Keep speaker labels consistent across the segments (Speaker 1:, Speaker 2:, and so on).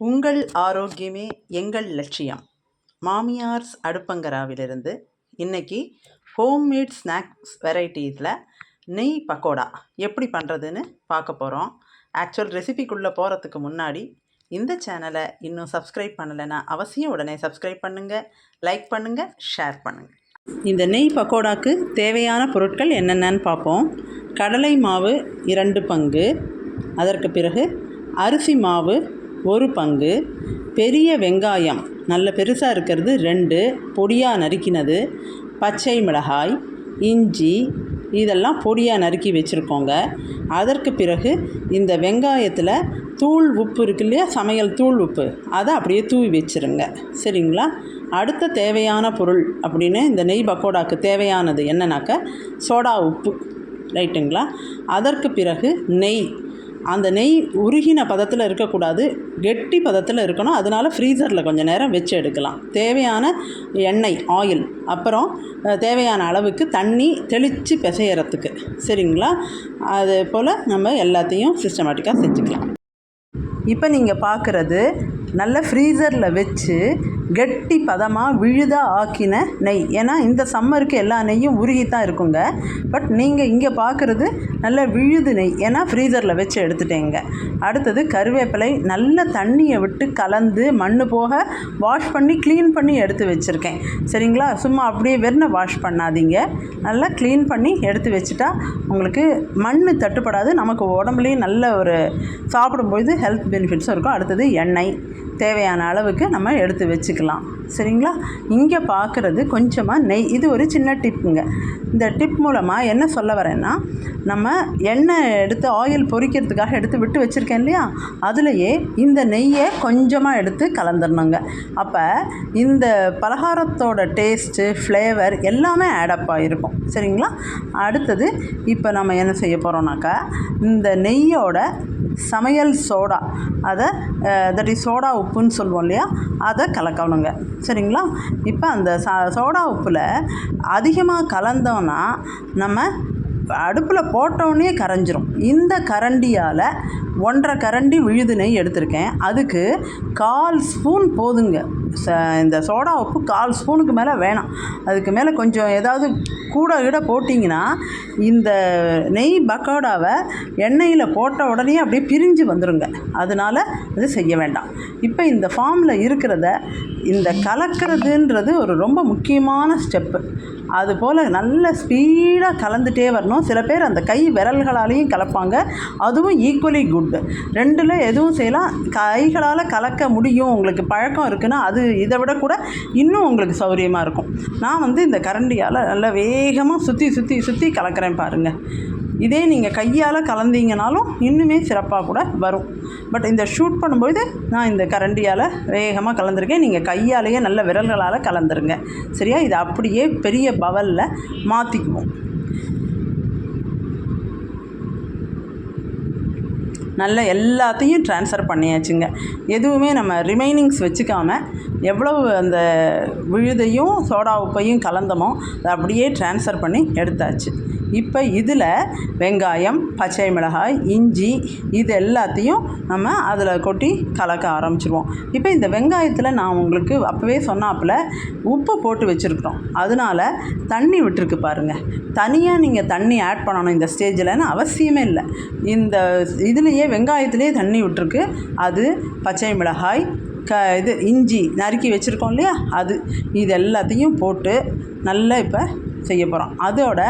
Speaker 1: உங்கள் ஆரோக்கியமே எங்கள் லட்சியம். மாமியார்ஸ் அடுப்பங்கராவிலிருந்து இன்னைக்கு ஹோம்மேட் ஸ்நாக்ஸ் வெரைட்டிஸில் நெய் பக்கோடா எப்படி பண்ணுறதுன்னு பார்க்க போகிறோம் ஆக்சுவல் ரெசிபிக்குள்ளே போகிறதுக்கு முன்னாடி இந்த சேனலை இன்னும் சப்ஸ்கிரைப் பண்ணலைன்னா அவசியம் உடனே சப்ஸ்கிரைப் பண்ணுங்கள் லைக் பண்ணுங்கள் ஷேர் பண்ணுங்கள் இந்த நெய் பக்கோடாக்கு தேவையான பொருட்கள் என்னென்னன்னு பார்ப்போம். கடலை மாவு இரண்டு பங்கு அதற்கு பிறகு அரிசி மாவு ஒரு பங்கு பெரிய வெங்காயம் நல்ல பெருசாக இருக்கிறது ரெண்டு பொடியாக நறுக்கினது பச்சை மிளகாய் இஞ்சி இதெல்லாம் பொடியாக நறுக்கி வச்சுருக்கோங்க. அதற்கு பிறகு இந்த வெங்காயத்தில் தூள் உப்பு இருக்கு இல்லையா சமையல் தூள் உப்பு அதை அப்படியே தூவி வச்சுருங்க. சரிங்களா? அடுத்த தேவையான பொருள் அப்படின்னு இந்த நெய் பக்கோடாக்கு தேவையானது என்னன்னாக்க சோடா உப்பு. ரைட்டுங்களா? அதற்கு பிறகு நெய். அந்த நெய் உருகின பதத்தில் இருக்கக்கூடாது. கெட்டி பதத்தில் இருக்கணும். அதனால் ஃப்ரீசரில் கொஞ்சம் நேரம் வச்சு எடுக்கலாம். தேவையான எண்ணெய் ஆயில் அப்புறம் தேவையான அளவுக்கு தண்ணி தெளித்து பிசையறதுக்கு. சரிங்களா? அதே போல் நம்ம எல்லாத்தையும் சிஸ்டமேட்டிக்காக செஞ்சுக்கலாம். இப்போ நீங்கள் பார்க்குறது நல்ல ஃப்ரீசரில் வச்சு கெட்டி பதமாக விழுதாக ஆக்கின நெய். ஏன்னா இந்த சம்மருக்கு எல்லா நெய்யும் உருகி தான் இருக்குங்க. பட் நீங்கள் இங்கே பார்க்குறது நல்ல விழுது நெய். ஏன்னா ஃப்ரீசரில் வச்சு எடுத்துட்டேங்க. அடுத்தது கருவேப்பிலை நல்ல தண்ணியை விட்டு கலந்து மண் போக வாஷ் பண்ணி க்ளீன் பண்ணி எடுத்து வச்சுருக்கேன். சரிங்களா? சும்மா அப்படியே வெறும் வாஷ் பண்ணாதீங்க. நல்லா க்ளீன் பண்ணி எடுத்து வச்சுட்டா உங்களுக்கு மண் தட்டுப்படாது. நமக்கு உடம்புலேயும் நல்ல ஒரு சாப்பிடும்பொழுது ஹெல்த் பெனிஃபிட்ஸும் இருக்கும். அடுத்தது எண்ணெய். தேவையான அளவுக்கு நம்ம எடுத்து வச்சுக்கலாம். சரிங்களா? இங்கே பார்க்குறது கொஞ்சமாக நெய். இது ஒரு சின்ன டிப்புங்க. இந்த டிப் மூலமாக என்ன சொல்ல வரேன்னா நம்ம எண்ணெய் எடுத்து ஆயில் பொரிக்கிறதுக்காக எடுத்து விட்டு வச்சுருக்கேன் இல்லையா? அதுலேயே இந்த நெய்யை கொஞ்சமாக எடுத்து கலந்துடணுங்க அப்போ இந்த பலகாரத்தோட டேஸ்ட்டு ஃப்ளேவர் எல்லாமே ஆடப் ஆகிருக்கும் சரிங்களா? அடுத்தது இப்போ நம்ம என்ன செய்ய போகிறோம்னாக்கா இந்த நெய்யோட சமையல் சோடா. அதை தட் இஸ் சோடா உப்புன்னு சொல்லுவோம் இல்லையா? அதை கலக்கணுங்க சரிங்களா? இப்போ அந்த ச சோடா உப்பில் அதிகமாக கலந்தோன்னா நம்ம அடுப்பில் போட்டோடனே கரைஞ்சிரும். இந்த கரண்டியால் ஒன்றரை கரண்டி விழுது நெய் எடுத்திருக்கேன். அதுக்கு கால் ஸ்பூன் போதுங்க. ச இந்த சோடா உப்பு கால் ஸ்பூனுக்கு மேலே வேணாம். அதுக்கு மேலே கொஞ்சம் ஏதாவது கூட கிட போட்டிங்கன்னா இந்த நெய் பக்கோடாவை எண்ணெயில் போட்ட உடனே அப்படியே பிரிஞ்சு வந்துடுங்க அதனால் இது செய்ய வேண்டாம். இப்போ இந்த ஃபார்மில் இருக்கிறத இந்த கலக்கிறதுன்றது ஒரு ரொம்ப முக்கியமான ஸ்டெப்பு. அது போல் நல்ல ஸ்பீடாக கலந்துகிட்டே வரணும். சில பேர் அந்த கை விரல்களாலேயும் கலப்பாங்க. அதுவும் ஈக்குவலி குட் ரெண்டில் எதுவும் செய்யலாம். கைகளால் கலக்க முடியும். உங்களுக்கு பழக்கம் இருக்குன்னா அது இதை விட கூட இன்னும் உங்களுக்கு சௌகரியமாக இருக்கும். நான் வந்து இந்த கரண்டியால் நல்லா வேகமாக சுற்றி சுற்றி சுற்றி கலக்கிறேன் பாருங்கள் இதே நீங்கள் கையால் கலந்தீங்கனாலும் இன்னுமே சிறப்பாக கூட வரும். பட் இந்த ஷூட் பண்ணும்போது நான் இந்த கரண்டியால் வேகமாக கலந்துருக்கேன். நீங்கள் கையாலேயே நல்ல விரல்களால் கலந்துருங்க. சரியா? இதை அப்படியே பெரிய பவலில் மாற்றிக்குவோம் நல்ல எல்லாத்தையும் ட்ரான்ஸ்ஃபர் பண்ணியாச்சுங்க. எதுவுமே நம்ம ரிமைனிங்ஸ் வச்சுக்காம எவ்வளவு அந்த விழுதையும் சோடா உப்பையும் கலந்தமோ அதை அப்படியே ட்ரான்ஸ்ஃபர் பண்ணி எடுத்தாச்சு. இப்போ இதில் வெங்காயம் பச்சை மிளகாய் இஞ்சி இது எல்லாத்தையும் நம்ம அதில் கொட்டி கலக்க ஆரம்பிச்சிருவோம். இப்போ இந்த வெங்காயத்தில் நான் உங்களுக்கு அப்போவே சொன்னாப்புல உப்பு போட்டு வச்சுருக்குறோம். அதனால தண்ணி விட்டுருக்கு பாருங்கள் தனியாக நீங்கள் தண்ணி ஆட் பண்ணணும் இந்த ஸ்டேஜில்னு அவசியமே இல்லை. இந்த இதுலேயே வெங்காயத்துலேயே தண்ணி விட்டுருக்கு. அது பச்சை மிளகாய் க இது இஞ்சி நறுக்கி வச்சுருக்கோம் இல்லையா? அது இது எல்லாத்தையும் போட்டு நல்லா இப்போ செய்ய போகிறோம் அதோட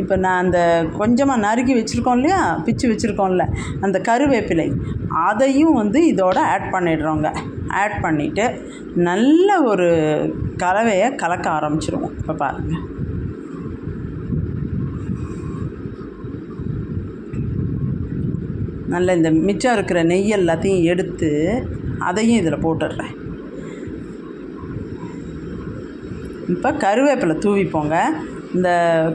Speaker 1: இப்போ நான் அந்த கொஞ்சமாக நறுக்கி வச்சுருக்கோம் இல்லையா? பிச்சு வச்சுருக்கோம்ல அந்த கருவேப்பிலை அதையும் வந்து இதோட ஆட் பண்ணிடுறோங்க. ஆட் பண்ணிவிட்டு நல்ல ஒரு கலவையை கலக்க ஆரம்பிச்சிருவோம். இப்போ பாருங்கள் நல்ல இந்த மிச்சம் இருக்கிற நெய் எல்லாத்தையும் எடுத்து அதையும் இதில் போட்டுடுறேன். இப்போ கருவேப்பிலை தூவிப்போங்க. இந்த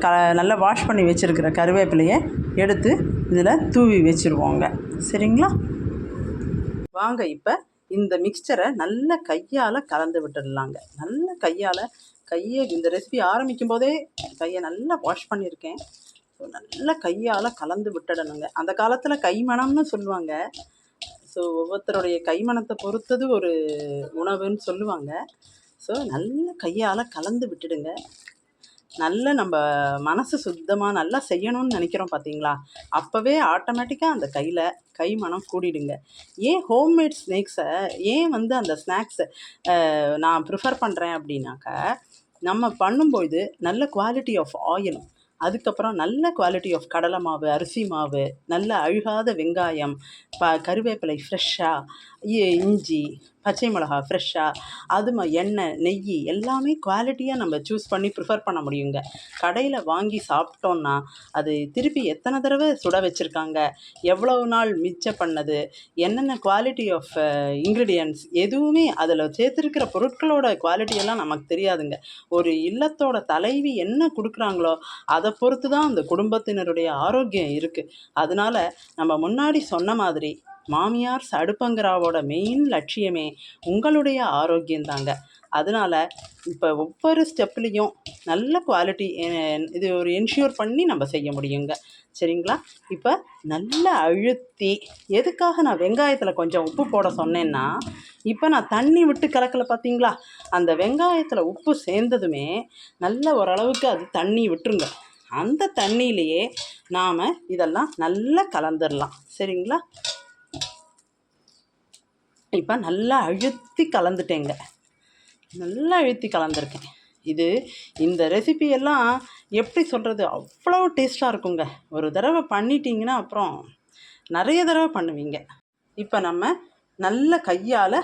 Speaker 1: க நல்லா வாஷ் பண்ணி வச்சுருக்கிற கருவேப்பிலையை எடுத்து இதில் தூவி வச்சுருவோங்க. சரிங்களா? வாங்க இப்போ இந்த மிக்சரை நல்ல கையால் கலந்து விட்டுடலாங்க. நல்ல கையால் கையை இந்த ரெசிபி ஆரம்பிக்கும் போதே கையை நல்லா வாஷ் பண்ணியிருக்கேன். ஸோ நல்ல கையால் கலந்து விட்டுடணுங்க. அந்த காலத்தில் கைமணம்னு சொல்லுவாங்க. ஸோ ஒவ்வொருத்தருடைய கைமணத்தை பொறுத்தது ஒரு உணவுன்னு சொல்லுவாங்க. ஸோ நல்ல கையால் கலந்து விட்டுடுங்க. நல்ல நம்ம மனசு சுத்தமாக நல்லா செய்யணும்னு நினைக்கிறோம் பார்த்தீங்களா அப்போவே ஆட்டோமேட்டிக்காக அந்த கையில் கை மனம் கூடிடுங்க. ஏன் ஹோம்மேட் ஸ்நாக்ஸை ஏன் வந்து அந்த ஸ்நாக்ஸை நான் ப்ரிஃபர் பண்ணுறேன் அப்படின்னாக்கா நம்ம பண்ணும்போது நல்ல குவாலிட்டி ஆஃப் ஆயில் அதுக்கப்புறம் நல்ல குவாலிட்டி ஆஃப் கடலை மாவு அரிசி மாவு நல்ல அழுகாத வெங்காயம் ப கருவேப்பிலை ஃப்ரெஷ்ஷாக இஞ்சி பச்சை மிளகா ஃப்ரெஷ்ஷாக அது ம எண்ணெய் நெய் எல்லாமே குவாலிட்டியாக நம்ம சூஸ் பண்ணி ப்ரிஃபர் பண்ண முடியுங்க. கடையில் வாங்கி சாப்பிட்டோன்னா அது திருப்பி எத்தனை தடவை சுட வச்சுருக்காங்க எவ்வளவு நாள் மிச்சம் பண்ணது என்னென்ன குவாலிட்டி ஆஃப் இன்க்ரீடியன்ட்ஸ் எதுவுமே அதில் சேர்த்துருக்கிற பொருட்களோட குவாலிட்டியெல்லாம் நமக்கு தெரியாதுங்க. ஒரு இல்லத்தோட தலைவி என்ன கொடுக்குறாங்களோ அதை பொறுத்து தான் அந்த குடும்பத்தினருடைய ஆரோக்கியம் இருக்குது அதனால நம்ம முன்னாடி சொன்ன மாதிரி மாமியார் அடுப்பங்கராவோட மெயின் லட்சியமே உங்களுடைய ஆரோக்கியம் தாங்க. இப்போ ஒவ்வொரு ஸ்டெப்லேயும் நல்ல குவாலிட்டி இது ஒரு என்ஷூர் பண்ணி நம்ம செய்ய முடியுங்க. சரிங்களா? இப்போ நல்லா அழுத்தி எதுக்காக நான் வெங்காயத்தில் கொஞ்சம் உப்பு போட சொன்னேன்னா இப்போ நான் தண்ணி விட்டு கலக்கல பார்த்தீங்களா அந்த வெங்காயத்தில் உப்பு சேர்ந்ததுமே நல்ல ஓரளவுக்கு அது தண்ணி விட்டுருங்க. அந்த தண்ணியிலையே நாம் இதெல்லாம் நல்லா கலந்துடலாம் சரிங்களா? இப்போ நல்லா அழுத்தி கலந்துட்டேங்க. நல்லா அழுத்தி கலந்துருக்கேன். இது இந்த ரெசிபியெல்லாம் எப்படி சொல்கிறது அவ்வளோ டேஸ்ட்டாக இருக்குங்க. ஒரு தடவை பண்ணிட்டீங்கன்னா அப்புறம் நிறைய தடவை பண்ணுவீங்க. இப்போ நம்ம நல்ல கையால்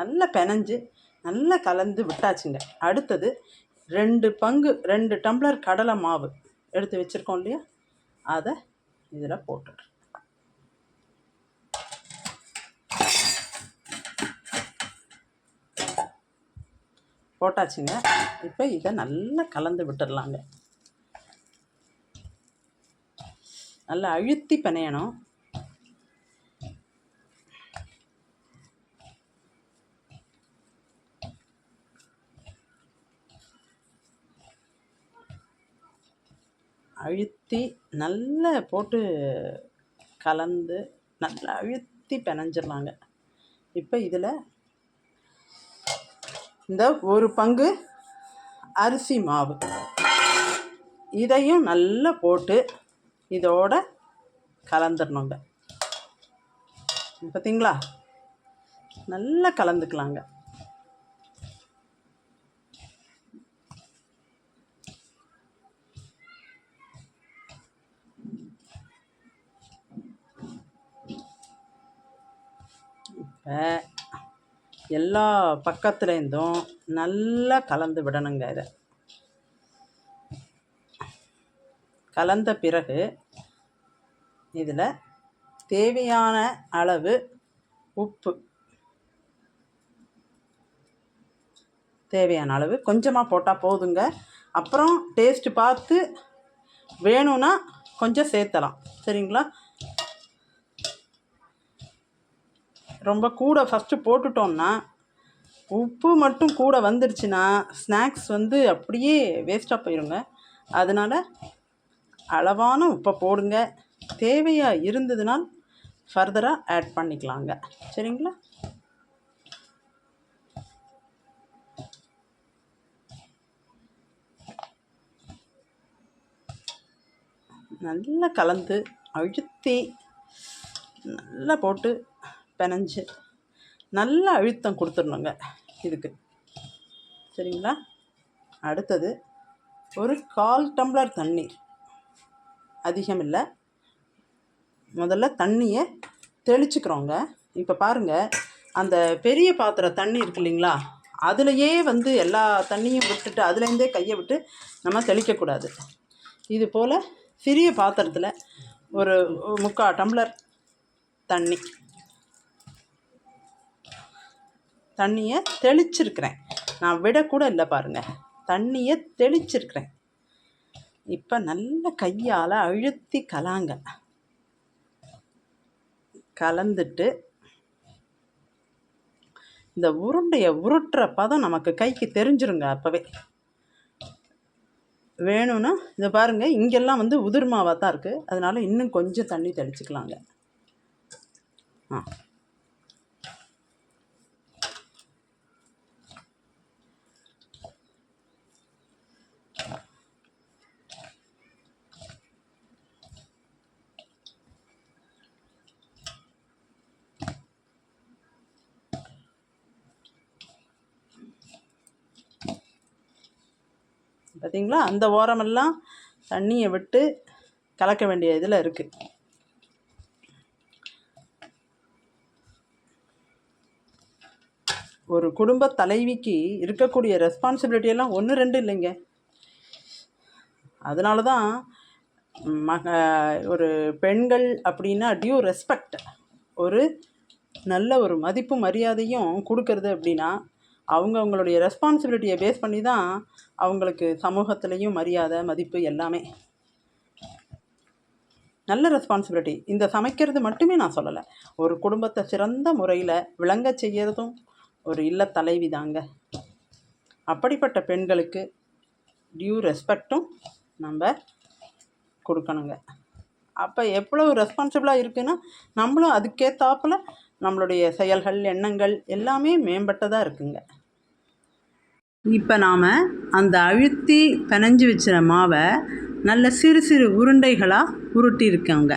Speaker 1: நல்லா பெனஞ்சு நல்லா கலந்து விட்டாச்சுங்க. அடுத்தது ரெண்டு பங்கு ரெண்டு டம்ளர் கடலை மாவு எடுத்து வச்சுருக்கோம் இல்லையா? அதை இதில் போட்டுடுறேன். போட்டாச்சுங்க. இப்போ இதை நல்லா கலந்து விட்டுடலாங்க நல்லா அழுத்தி பிணையணும் அழுத்தி நல்லா போட்டு கலந்து நல்லா அழுத்தி பிணைஞ்சிடலாங்க இப்போ இதில் இந்த ஒரு பங்கு அரிசி மாவு. இதையும் நல்லா போட்டு இதோட கலந்துடணுங்க. பார்த்தீங்களா நல்லா கலந்துக்கலாங்க. இப்போ எல்லா பக்கத்துலேருந்தும் நல்லா கலந்து விடணுங்க இதை. கலந்த பிறகு இதில் தேவையான அளவு உப்பு. தேவையான அளவு கொஞ்சமாக போட்டால் போதுங்க. அப்புறம் டேஸ்ட்டு பார்த்து வேணும்னா கொஞ்சம் சேர்த்தலாம். சரிங்களா? ரொம்ப கூட ஃபஸ்ட்டு போட்டுட்டோம்னா உப்பு மட்டும் கூட வந்துடுச்சுன்னா ஸ்நாக்ஸ் வந்து அப்படியே வேஸ்ட்டாக போயிடுங்க அதனால் அளவான உப்பை போடுங்க. தேவையாக இருந்ததுனால் ஃபர்தராக ஆட் பண்ணிக்கலாங்க. சரிங்களா? நல்லா கலந்து அழுத்தி நல்லா போட்டு பெனஞ்சு நல்லா அழுத்தம் கொடுத்துடணுங்க இதுக்கு. சரிங்களா? அடுத்தது ஒரு கால் டம்ளர் தண்ணீர். அதிகம் இல்லை. முதல்ல தண்ணியை தெளிச்சுக்கிறோங்க. இப்போ பாருங்கள் அந்த பெரிய பாத்திரம் தண்ணி இருக்கு இல்லைங்களா? அதுலேயே வந்து எல்லா தண்ணியும் விட்டுட்டு அதுலேருந்தே கையை விட்டு நம்ம தெளிக்கக்கூடாது இது போல் சிறிய பாத்திரத்தில் ஒரு முக்கால் டம்ளர் தண்ணி தண்ணியை தெளிச்சிருக்கிறேன். நான் விடக்கூட இல்லை பாருங்கள் தண்ணியை தெளிச்சிருக்கிறேன். இப்போ நல்ல கையால் அழுத்தி கலாங்க. கலந்துட்டு இந்த உருண்டையை உருட்டுற பதம் நமக்கு கைக்கு தெரிஞ்சிருங்க அப்போவே. வேணும்னா இதை பாருங்கள் இங்கெல்லாம் வந்து உதிர் மாவாக தான் இருக்குது அதனால் இன்னும் கொஞ்சம் தண்ணி தெளிச்சுக்கலாங்க. ஆ. பார்த்தீங்களா அந்த ஓரமெல்லாம் தண்ணியை விட்டு கலக்க வேண்டிய இதில் இருக்குது ஒரு குடும்ப தலைவிக்கு இருக்கக்கூடிய ரெஸ்பான்சிபிலிட்டியெல்லாம் ஒன்று ரெண்டு இல்லைங்க. அதனால தான் மக ஒரு பெண்கள் அப்படின்னா டியூ ரெஸ்பெக்ட் ஒரு நல்ல ஒரு மதிப்பு மரியாதையும் கொடுக்கறது அப்படின்னா அவங்க அவங்களுடைய ரெஸ்பான்சிபிலிட்டியை பேஸ் பண்ணி தான் அவங்களுக்கு சமூகத்துலேயும் மரியாதை மதிப்பு எல்லாமே. நல்ல ரெஸ்பான்சிபிலிட்டி இந்த சமைக்கிறது மட்டுமே நான் சொல்லலை. ஒரு குடும்பத்தை சிறந்த முறையில் விளங்க செய்கிறதும் ஒரு இல்ல தலைவி தாங்க. அப்படிப்பட்ட பெண்களுக்கு டியூ ரெஸ்பெக்டும் நம்ம கொடுக்கணுங்க. அப்போ எவ்வளோ ரெஸ்பான்சிபிளாக இருக்குன்னா நம்மளும் அதுக்கேற்றாப்புல நம்மளுடைய செயல்கள் எண்ணங்கள் எல்லாமே மேம்பட்டதாக இருக்குங்க. இப்போ நாம் அந்த அழுத்தி பிணைஞ்சு வச்சுற மாவை நல்ல சிறு சிறு உருண்டைகளாக உருட்டியிருக்கோங்க.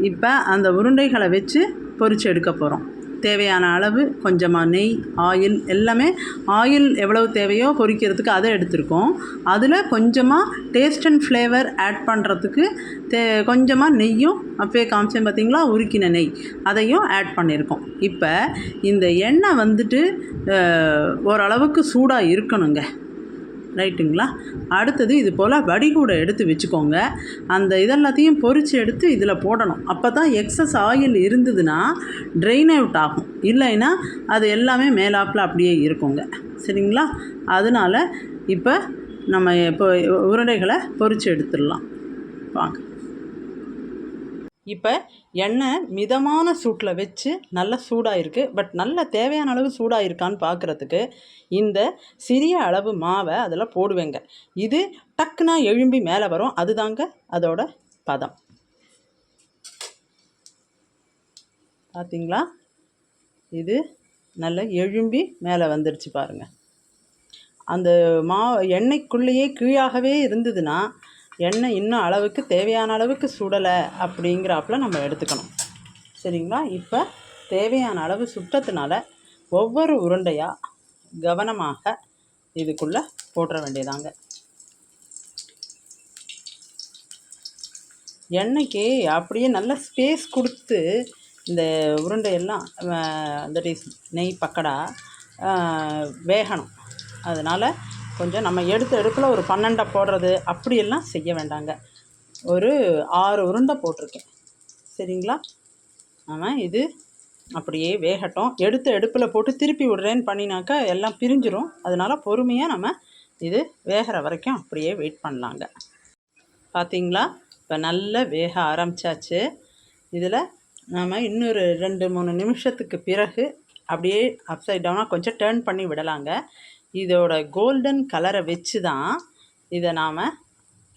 Speaker 1: இப்போ அந்த உருண்டைகளை வச்சு பொறிச்சு எடுக்க போகிறோம் தேவையான அளவு கொஞ்சமாக நெய் ஆயில் எல்லாமே ஆயில் எவ்வளவு தேவையோ பொரிக்கிறதுக்கு அதை எடுத்திருக்கோம். அதில் கொஞ்சமாக டேஸ்ட் அண்ட் ஃப்ளேவர் ஆட் பண்ணுறதுக்கு தே கொஞ்சமாக நெய்யும் அப்பயே காமிச்சேன் பார்த்தீங்களா உருக்கின நெய். அதையும் ஆட் பண்ணியிருக்கோம் இப்போ இந்த எண்ணெய் வந்துட்டு ஓரளவுக்கு சூடாக இருக்கணுங்க. ரைட்டுங்களா? அடுத்தது இது போல் வடிகூடை எடுத்து வச்சுக்கோங்க. அந்த இதெல்லாத்தையும் பொரித்து எடுத்து இதில் போடணும். அப்போ தான் எக்ஸஸ் ஆயில் இருந்ததுன்னா ட்ரெயின் அவுட் ஆகும். இல்லைன்னா அது எல்லாமே மேலாப்பில் அப்படியே இருக்குங்க. சரிங்களா? அதனால் இப்போ நம்ம இப்போ உருண்டைகளை பொறிச்சு எடுத்துடலாம். வாங்க. இப்போ எண்ணெய் மிதமான சூட்டில் வச்சு நல்ல சூடாக இருக்குது பட் நல்ல தேவையான அளவு சூடாக இருக்கான்னு பார்க்குறதுக்கு இந்த சிறிய அளவு மாவை அதில் போடுவேங்க. இது டக்குனா எழும்பி மேலே வரும். அதுதாங்க அதோட பதம். பார்த்திங்களா இது நல்ல எழும்பி மேலே வந்துடுச்சு பாருங்கள் அந்த மா எண்ணெய்க்குள்ளேயே கீழாகவே இருந்ததுன்னா எண்ணெய் இன்னும் அளவுக்கு தேவையான அளவுக்கு சுடலை அப்படிங்கிறாப்புல நம்ம எடுத்துக்கணும். சரிங்களா? இப்போ தேவையான அளவு சுட்டத்தினால ஒவ்வொரு உருண்டையாக கவனமாக இதுக்குள்ளே போட்டுற வேண்டியதாங்க. எண்ணெய்க்கு அப்படியே நல்ல ஸ்பேஸ் கொடுத்து இந்த உருண்டையெல்லாம் தட் இஸ் நெய் பக்கடா வேகணும். அதனால் கொஞ்சம் நம்ம எடுத்த எடுப்பில் ஒரு பன்னெண்டை போடுறது அப்படியெல்லாம் செய்ய வேண்டாங்க. ஒரு ஆறு உருண்டை போட்டிருக்கேன். சரிங்களா? ஆனால் இது அப்படியே வேகட்டும். எடுத்த எடுப்பில் போட்டு திருப்பி விடுறேன்னு பண்ணினாக்கா எல்லாம் பிரிஞ்சிரும். அதனால் பொறுமையாக நம்ம இது வேகிற வரைக்கும் அப்படியே வெயிட் பண்ணலாங்க. பார்த்தீங்களா இப்போ நல்லா வேக ஆரம்பிச்சாச்சு. இதில் நாம் இன்னொரு ரெண்டு மூணு நிமிஷத்துக்கு பிறகு அப்படியே அப்சைட் டவுனாக கொஞ்சம் டேர்ன் பண்ணி விடலாங்க. இதோட கோல்டன் கலரை வச்சு தான் இதை நாம்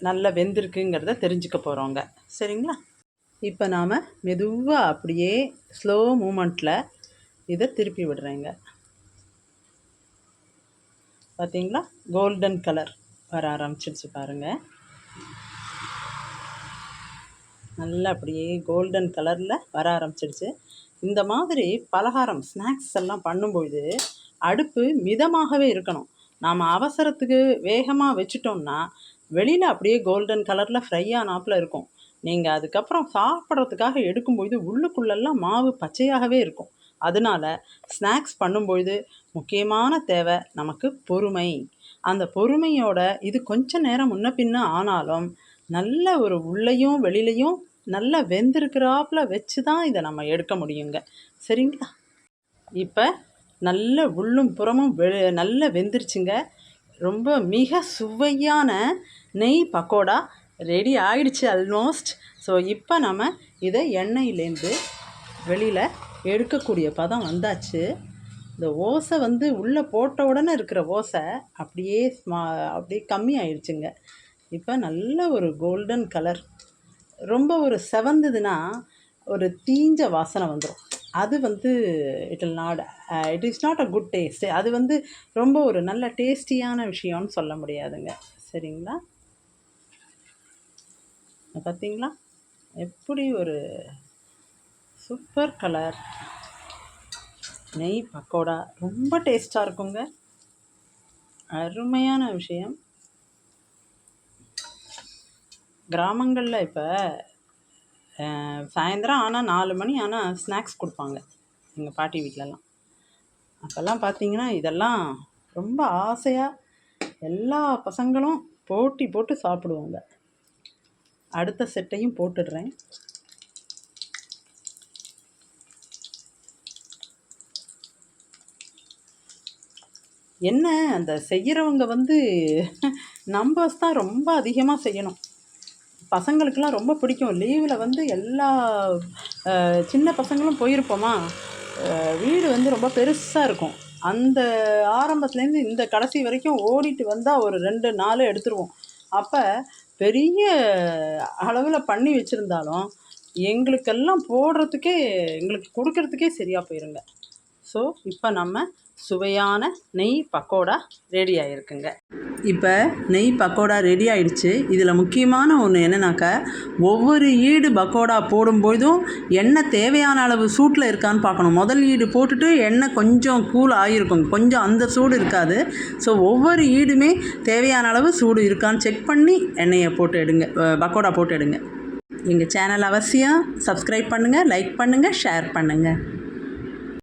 Speaker 1: நல்லா வெந்திருக்குங்கிறத தெரிஞ்சுக்க போகிறோங்க சரிங்களா? இப்போ நாம் மெதுவாக அப்படியே ஸ்லோ மூமெண்ட்டில் இதை திருப்பி விடுறேங்க. பார்த்தீங்களா கோல்டன் கலர் வர ஆரம்பிச்சிடுச்சு பாருங்கள் நல்லா அப்படியே கோல்டன் கலரில் வர ஆரம்பிச்சிடுச்சு இந்த மாதிரி பலகாரம் ஸ்நாக்ஸ் எல்லாம் பண்ணும்பொழுது அடுப்பு மிதமாகவே இருக்கணும். நாம் அவசரத்துக்கு வேகமாக வச்சிட்டோம்னா வெளியில் அப்படியே கோல்டன் கலரில் ஃப்ரையானாப்பில் இருக்கும். நீங்கள் அதுக்கப்புறம் சாப்பிட்றதுக்காக எடுக்கும்பொழுது உள்ளுக்குள்ளெல்லாம் மாவு பச்சையாகவே இருக்கும். அதனால ஸ்நாக்ஸ் பண்ணும்பொழுது முக்கியமான தேவை நமக்கு பொறுமை. அந்த பொறுமையோட இது கொஞ்ச நேரம் முன்ன பின்ன ஆனாலும் நல்ல ஒரு உள்ளேயும் வெளியிலையும் நல்லா வெந்திருக்கிறாப்புல வச்சு தான் இதை நம்ம எடுக்க முடியுங்க. சரிங்களா? இப்போ நல்ல உள்ளும் புறமும் வெ நல்ல வெந்துருச்சுங்க. ரொம்ப மிக சுவையான நெய் பக்கோடா ரெடி ஆயிடுச்சு ஆல்மோஸ்ட் ஸோ இப்போ நம்ம இதை எண்ணெயிலேருந்து வெளியில் எடுக்கக்கூடிய பதம் வந்தாச்சு. இந்த ஓசை வந்து உள்ளே போட்ட உடனே இருக்கிற ஓசை அப்படியே ஸ்மா அப்படியே கம்மி ஆயிடுச்சுங்க. இப்போ நல்ல ஒரு கோல்டன் கலர் ரொம்ப ஒரு செவந்ததுன்னா ஒரு தீஞ்ச வாசனை வந்துடும் அது வந்து it will not it is not a good taste அது வந்து ரொம்ப ஒரு நல்ல டேஸ்டியான விஷயம்னு சொல்ல முடியாதுங்க. சரிங்களா? பார்த்தீங்களா எப்படி ஒரு சூப்பர் கலர் நெய் பக்கோடா ரொம்ப டேஸ்ட்டாக இருக்குங்க. அருமையான விஷயம். கிராமங்களில் இப்போ சாயந்தரம் ஆனால் நாலு மணி ஆனால் ஸ்நாக்ஸ் கொடுப்பாங்க எங்கள் பாட்டி வீட்டிலலாம் அப்போல்லாம் பார்த்தீங்கன்னா இதெல்லாம் ரொம்ப ஆசையாக எல்லா பசங்களும் போட்டி போட்டு சாப்பிடுவாங்க. அடுத்த செட்டையும் போட்டுடுறேன். என்ன அந்த செய்கிறவங்க வந்து நம்பர்ஸ் தான் ரொம்ப அதிகமாக செய்யணும். பசங்களுக்கெல்லாம் ரொம்ப பிடிக்கும். லீவில் வந்து எல்லா சின்ன பசங்களும் போயிருப்போமா? வீடு வந்து ரொம்ப பெருசாக இருக்கும். அந்த ஆரம்பத்துலேருந்து இந்த கடைசி வரைக்கும் ஓடிட்டு வந்தால் ஒரு ரெண்டு நாள் எடுத்துருவோம். அப்போ பெரிய அளவில் பண்ணி வச்சுருந்தாலும் எங்களுக்கெல்லாம் போடுறதுக்கே எங்களுக்கு கொடுக்கறதுக்கே சரியாக போயிருங்க. ஸோ இப்போ நம்ம சுவையான நெய் பக்கோடா ரெடி ஆகிருக்குங்க இப்போ நெய் பக்கோடா ரெடி ஆயிடுச்சு. இதில் முக்கியமான ஒன்று என்னென்னாக்கா ஒவ்வொரு ஈடு பக்கோடா போடும்பொழுதும் எண்ணெய் தேவையான அளவு சூட்டில் இருக்கான்னு பார்க்கணும். முதல் ஈடு போட்டுட்டு எண்ணெய் கொஞ்சம் கூல் ஆகிருக்கும் கொஞ்சம் அந்த சூடு இருக்காது. ஸோ ஒவ்வொரு ஈடுமே தேவையான அளவு சூடு இருக்கான்னு செக் பண்ணி எண்ணெயை போட்டு எடுங்க. பக்கோடா போட்டு எடுங்க. எங்கள் சேனல் அவசியம். சப்ஸ்கிரைப் பண்ணுங்கள் லைக் பண்ணுங்கள் ஷேர் பண்ணுங்கள்